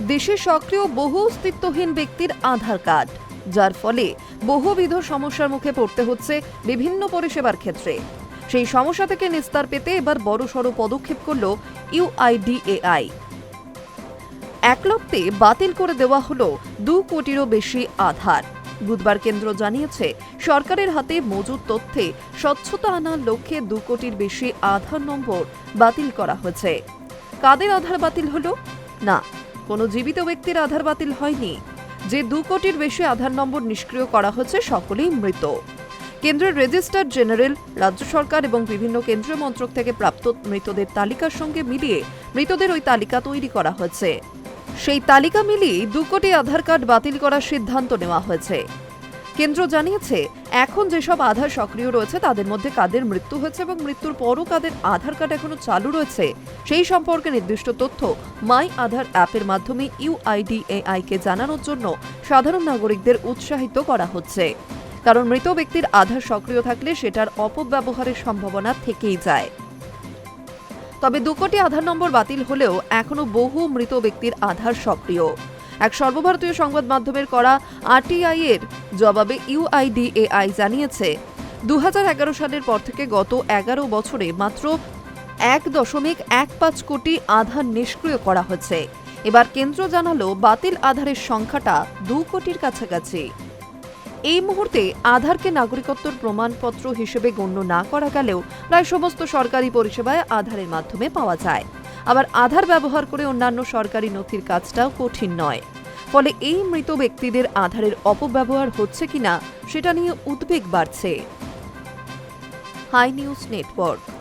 দেশে সক্রিয় বহু অস্তিত্বহীন ব্যক্তির আধার কার্ড, যার ফলে বহুবিধ সমস্যার মুখে পড়তে হচ্ছে বিভিন্ন পরিষেবার ক্ষেত্রে। সেই সমস্যা থেকে নিস্তার পেতে এবার বড়সড় পদক্ষেপ করল ইউআইডিএআই একলপ্তে বাতিল করে দেওয়া হলো দু কোটিরও বেশি আধার। বুধবার কেন্দ্র জানিয়েছে, সরকারের হাতে মজুদ তথ্যে স্বচ্ছতা আনার লক্ষ্যে দু কোটির বেশি আধার নম্বর বাতিল করা হয়েছে। কাদের আধার বাতিল হলো? না কোনো জীবিত ব্যক্তির আধার বাতিল হয়নি। যে দু কোটির বেশি আধার নম্বর নিষ্ক্রিয় করা হচ্ছে, সকলেই মৃত। কেন্দ্রের রেজিস্ট্রার জেনারেল, রাজ্য সরকার এবং বিভিন্ন কেন্দ্রীয় মন্ত্রক থেকে প্রাপ্ত মৃতদের তালিকার সঙ্গে মিলিয়ে মৃতদের ওই তালিকা তৈরি করা হয়েছে। সেই তালিকা মিলিয়ে দু কোটি আধার কার্ড বাতিল করার সিদ্ধান্ত নেওয়া হয়েছে। কেন্দ্র জানিয়েছে এখন যেসব আধার সক্রিয় রয়েছে, তাদের মধ্যে কাদের মৃত্যু হয়েছে এবং মৃত্যুর পরও কাদের আধার কার্ড এখনও চালু রয়েছে, সেই সম্পর্কে নির্দিষ্ট তথ্য মাই আধার অ্যাপের মাধ্যমে ইউআইডিএআই কে জানানোর জন্য সাধারণ নাগরিকদের উৎসাহিত করা হচ্ছে। কারণ মৃত ব্যক্তির আধার সক্রিয় থাকলে সেটার অপব্যবহারের সম্ভাবনা থেকেই যায়। তবে দু কোটি আধার নম্বর বাতিল হলেও এখনও বহু মৃত ব্যক্তির আধার সক্রিয়। এক সর্বভারতীয় সংবাদ মাধ্যমের করা আরটিআই এর জবাবে ইউআইডিএআই জানিয়েছে দু হাজার এগারো সালের পর থেকে গত এগারো বছরে মাত্র এক দশমিক এক পাঁচ কোটি আধার নিষ্ক্রিয় করা হয়েছে। এবার কেন্দ্র জানালো বাতিল আধারের সংখ্যাটা দু কোটির কাছাকাছি। এই মুহূর্তে আধারকে নাগরিকত্বর প্রমাণপত্র হিসেবে গণ্য না করা গেলেও প্রায় সমস্ত সরকারি পরিষেবায় আধারের মাধ্যমে পাওয়া যায়। আবার আধার ব্যবহার করে অন্যান্য সরকারি নথির কাজটাও কঠিন নয়। ফলে এই মৃত ব্যক্তিদের আধারের অপব্যবহার হচ্ছে কিনা, সেটা নিয়ে উদ্বেগ বাড়ছে। Hi news network.